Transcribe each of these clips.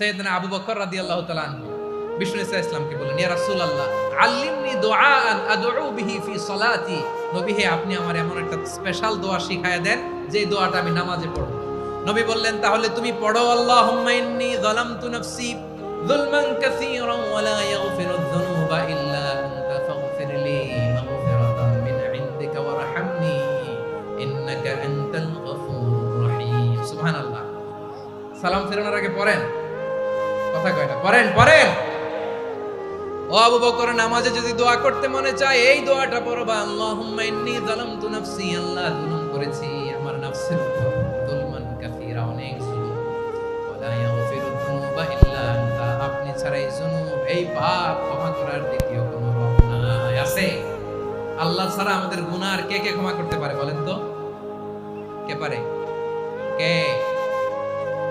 সৈয়দনা আবু বকর তাআলা আনহু। বিষ্ণু ইসা ইসলামকে বললেন, ইয়া রাসূলুল্লাহ, আল্লিমনি দুআআন আদউ বিহি ফি সলাতি। নবী, হে, আপনি আমার এমন একটা স্পেশাল দোয়া শিখায়া দেন যে দোয়াটা আমি নামাজে পড়ব। নবী বললেন, তাহলে তুমি পড়ো ওয়া ইয়াগফিরু যুনুবা ইল্লা আনতা মিন ইনদিকা ওয়ারহামনি, ইন্নাকা আনতাল গফুরুর সুবহানাল্লাহ। সালাম ফেরানোর আগে পড়েন। পড়েন পড়েন। ও আবু বকর, নামাজে যদি দোয়া করতে মনে চায়, এই দোয়াটা পড়বা আল্লাহুম্মা ইন্নী যালামতু নাফসি, আল্লাহ জুলুম করেছি, আমার নাফসের উপর যুলমান কাসীরা অনেক জুলুম। ওয়ালা ইয়াগফিরু যুনুবা ইল্লা আনতা, আপনি ছাড়া এই জুনুব, এই পাপ ক্ষমা করার দ্বিতীয় কোনো রব নাই, আছে? আল্লাহ ছাড়া আমাদের গুনাহ আর কে কে ক্ষমা করতে পারে বলেন তো? কে পারে? কে?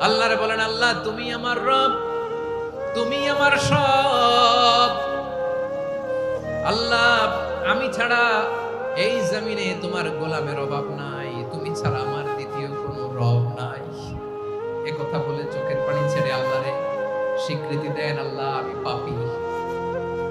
আল্লাহরে বলেন, আল্লাহ, তুমি আমার রব, তুমি আমার সব। আল্লাহ, আমি ছাড়া এই জমিনে তোমার গোলামের অভাব নাই, তুমি ছাড়া আমার দ্বিতীয় কোনো রব নাই। এ কথা বলে চোখের পানি ছেড়ে আল্লাহরে স্বীকৃতি দেন, আল্লাহ, আমি পাপি।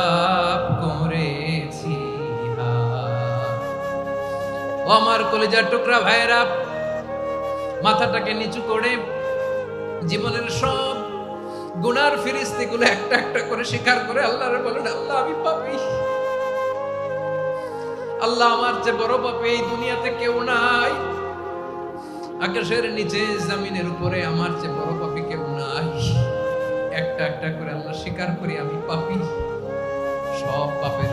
পাপ করেছি ও আমার কলেজার টুকরা ভাইয়েরা, মাথাটাকে নিচু করে জীবনের সব গুনার ফিরিস্তিগুলো একটা একটা করে স্বীকার করে আল্লাহরে বলেন, আল্লাহ, আমি পাপি। আল্লাহ আমার যে বড় পাপি এই দুনিয়াতে কেউ নাই। আকাশের নিচে, জামিনের উপরে আমার যে বড় পাপি কেউ নাই। একটা একটা করে আল্লাহ স্বীকার করি, আমি পাপি। সব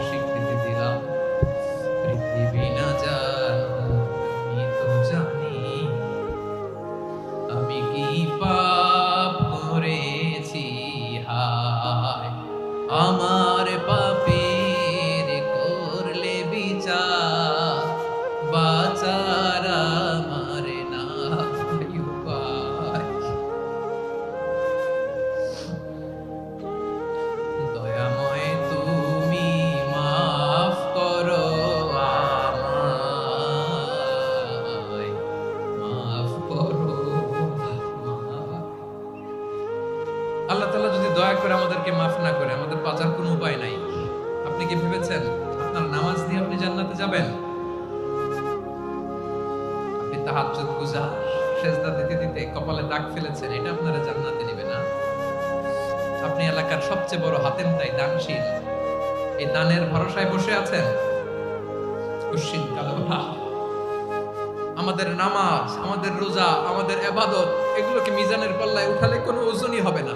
আমাদের বাঁচার কোনো উপায় নাই। আপনি কি ভেবেছেন আপনার নামাজ দিয়ে আপনি জান্নাতে যাবেন? আপনি তাহাজ্জুদ গুজার সেজদা দিতে দিতে কপালে দাগ ফেলেছেন, এটা আপনারা জান্নাতে নেবে না। আপনি এলাকার সবচেয়ে বড় হাতেম তাই দানশীল। এই দানের ভরসায় বসে আছেন? আমাদের নামাজ, আমাদের রোজা, আমাদের এবাদত, এগুলোকে মিজানের পাল্লায় উঠালে কোনো ওজনই হবে না।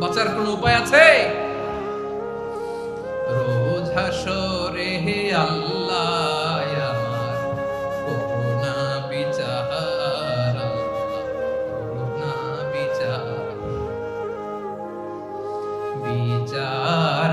বাঁচার কোনো উপায় আছে? রোজ হাসরে হে আল্লাহ আমার বিচার বিচার।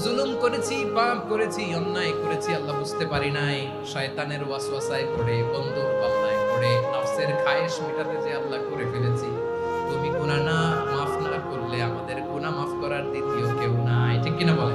জুলুম করেছি, পাপ করেছি, অন্যায় করেছি, আল্লাহ বুঝতে পারি নাই। শয়তানের ওয়াসওয়াসায় পড়ে বন্ধুর পাল্লায় পড়ে, নফসের খায়েশ মেটাতে যে আল্লাহ করে ফেলেছি। তুমি গুনাহ না, মাফ না করলে আমাদের গুনাহ মাফ করার দ্বিতীয় কেউ নাই। ঠিক কিনা বলেন?